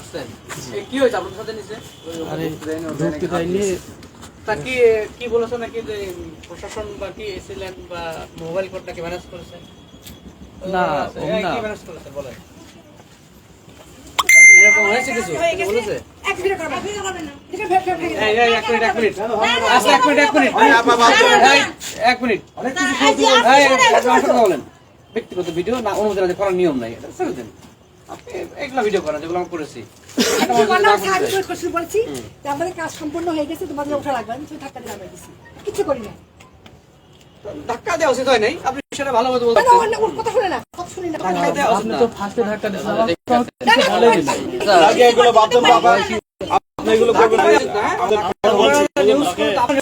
আসছেন? কি হয়েছে? আপনার সাথে নিচে? আরে ঢুকতে দেয়নি তা কি কি বলেছে নাকি যে প্রশাসন বা কি এসিলেন বা মোবাইল ম্যানেজ করেছে? না। কি ম্যানেজ করেছে? বলেন। এরকম হয়েছে কিছু? বলেছে? এক মিনিট এক মিনিট আচ্ছা এক মিনিট এক মিনিট। এক মিনিট। এই, আপনার বলেন। ব্যক্তিগত ভিডিও না অনুমতি করার নিয়ম নাই। এটা ছেড়ে দেন। আপনি এগুলা ভিডিও করেন যেগুলো আমি করেছি বলছি যে আমাদের কাজ সম্পূর্ণ হয়ে গেছে তোমাদের ওঠা লাগবে আমি ধাক্কা দিয়ে নামিয়ে দিছি কিচ্ছু করি না ধাক্কা দেওয়া উচিত হয় নাই আপনি সেটা ভালো মতো বলতে না, ওর না- ওর কথা শুনে না কথা শুনি না ধাক্কা দেওয়া উচিত আপনি তো ফার্স্টে ধাক্কা দিয়েছেন আমার ঠিক তো আছে। না, কিছু না, বলেনি নাই। আগে এগুলো বাধ্যম বাবা আপনি এগুলো করবেন না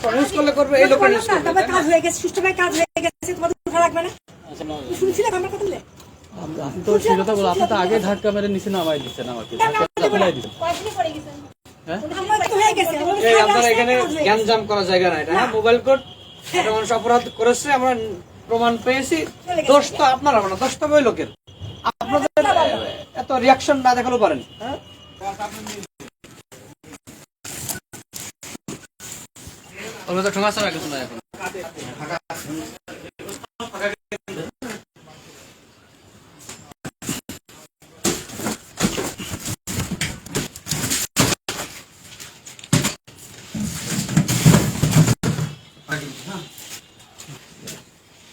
নিউজ করলে করবে এই লোকের বললাম নিউজ না, করবে তোমাদের কাজ হয়ে গেছে সুষ্ঠুভাবে কাজ হয়ে গেছে তোমাদের ওঠা লাগবে না শুনছিলে আমার কথা আপনি- তো সেই কথা বলো আপনি তো আগে ধাক্কা মেরে নিচে নামাই দিচ্ছেন আমাকে। ধাক্কা দিচ্ছেন। হ্যাঁ? হয়ে আপনারা এখানে। করার জায়গা না? এটা হ্যাঁ মোবাইল কোড একটা মানুষ অপরাধ করেছে আমরা প্রমাণ পেয়েছি। দোষ তো আপনার হবে না দোষ তো ওই লোকের। আপনাদের এত রিয়াকশন না দেখালেও পারেন। হ্যাঁ? ওগুলো তো ঠোঙা ছাড়া কিছু না এখন।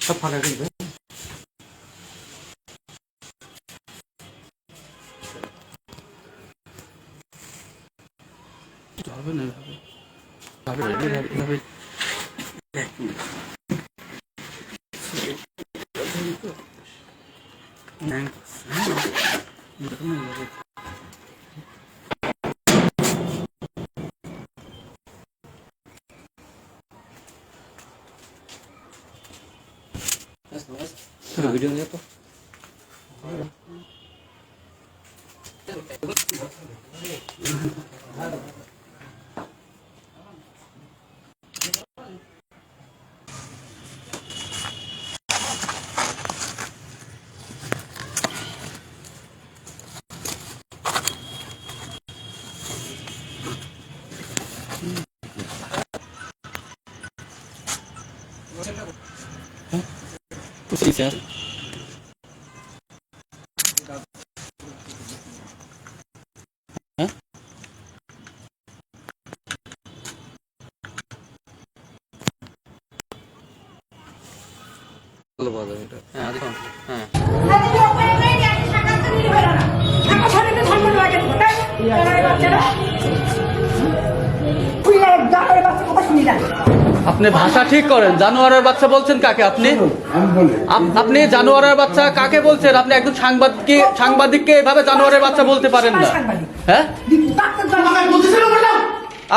সব ফাঁকা কিন্তু হবে না এভাবে এভাবে ভিডিও নিয়ে তো এটা হ্যাঁ কথা শুনি না। আপনি ভাষা ঠিক করেন। জানোয়ারের বাচ্চা বলছেন কাকে আপনি? আপনি জানোয়ারের বাচ্চা কাকে বলছেন? আপনি একজন সাংবাদিককে সাংবাদিককে এভাবে জানোয়ারের বাচ্চা বলতে পারেন না। হ্যাঁ?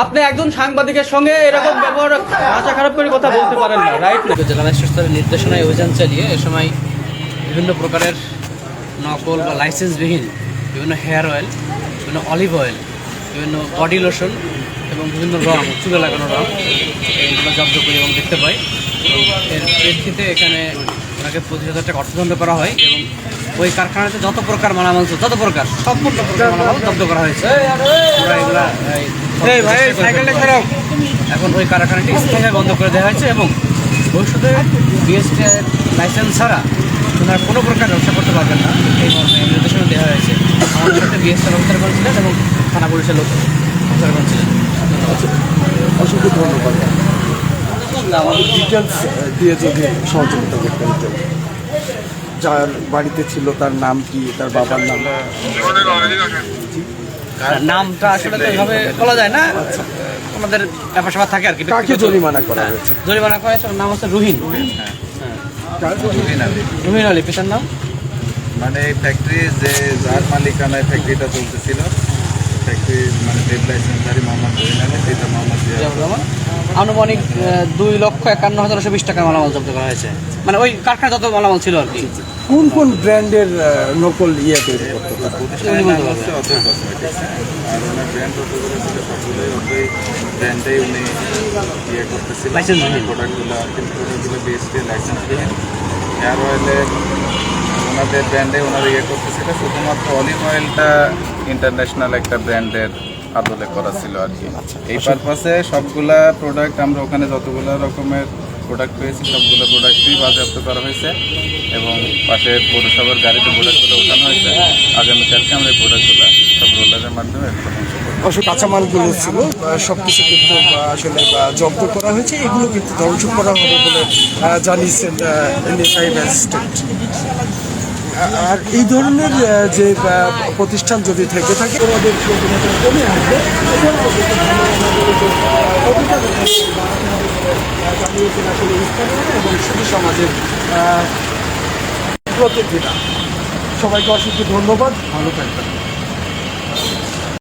আপনি একজন সাংবাদিকের সঙ্গে এরকম ব্যবহার ভাষা খারাপ করে কথা বলতে পারেন না রাইট না জেলা ম্যাজিস্ট্রেট স্তরের নির্দেশনায় অভিযান চালিয়ে এ সময় বিভিন্ন প্রকারের নকল বা লাইসেন্সবিহীন বিভিন্ন হেয়ার অয়েল বিভিন্ন অলিভ অয়েল বিভিন্ন বডি লোশন এবং বিভিন্ন রং চুলে লাগানো রং এইগুলো জব্দ করি এবং দেখতে পাই। এর প্রেক্ষিতে এখানে ওনাকে পঁচিশ হাজার টাকা অর্থদণ্ড করা হয় এবং ওই কারখানাতে যত প্রকার মালামাল যত প্রকার সম্পূর্ণ প্রকার মালামাল জব্দ করা হয়েছে। ওরা এগুলা এখন ওই কারখানাটি স্থায়ীভাবে বন্ধ করে দেওয়া হয়েছে এবং ভবিষ্যতে বিএসটি লাইসেন্স ছাড়া ওনারা কোনো প্রকার ব্যবসা করতে পারবেন না। এই মর্মে নির্দেশনা দেওয়া বিএসটি অফিসারগণ ছিলেন এবং থানা পুলিশের লোক অফিসারগণ ছিলেন অসংখ্য ধন্যবাদ। আমাদের ডিটেলস দিয়ে যদি সহযোগিতা করতেন তো। যার বাড়িতে ছিল তার নাম কি তার বাবার নাম? নামটা আসলে তো এইভাবে বলা যায় না। আমাদের ব্যাপার স্যাপার থাকে আর কি। কাকে জরিমানা করা হয়েছে? জরিমানা করা হয়েছে। নাম হচ্ছে রুহিন। রুহিন আলী পিতার নাম? মানে এই ফ্যাক্টরি যে যার মালিকানায় ফ্যাক্টরিটা চলতেছিল ফ্যাক্টরি মানে মোহাম্মদ মোহাম্মদ আনুমানিক দুই লক্ষ একান্ন হাজার নশো বিশ টাকার মালামাল জব্দ করা হয়েছে। মানে ওই কারখানা যত মালামাল ছিল আর কি। কোন কোন ব্র্যান্ডের নকল ইয়ে তৈরি করতো আর ওনার ব্র্যান্ড যতগুলো ছিল সবগুলোই ব্র্যান্ডেই উনি ইয়ে করতেছিলেন। License বিহীন। প্রোডাক্টগুলো কিন্তু প্রোডাক্টগুলো বিএসপি লাইসেন্স হেয়ার অয়েলে ওনাদের ব্র্যান্ডে ওনারা ইয়ে করতেছিল শুধুমাত্র অলিভ অয়েলটা ইন্টারন্যাশনাল একটা ব্র্যান্ডের আদলে করা ছিল আর কি। এই পারপাসে সবগুলা প্রোডাক্ট আমরা ওখানে যতগুলা রকমের প্রোডাক্ট পেয়েছি, সবগুলো প্রোডাক্টই বাজেয়াপ্ত করা হয়েছে এবং পাশে পৌরসভার গাড়িতে প্রোডাক্টগুলো ওঠানো হয়েছে। আগামীকালকে আমরা এই প্রোডাক্টগুলো সব রোলারের মাধ্যমে অবশ্য কাঁচামালগুলো ছিল সব কিছু কিন্তু আসলে জব্দ করা হয়েছে। এগুলো কিন্তু ধ্বংস করা হবে বলে জানিয়েছেন এনএসআই ম্যাজিস্ট্রেট আর এই ধরনের যে প্রতিষ্ঠান যদি থেকে থাকে ওনাদের কমে আসবে। জানিয়েছেন আসলে স্থানীয় এবং সুখী সমাজের প্রতিনিধিরা সবাইকে অসংখ্য ধন্যবাদ ভালো থাকবেন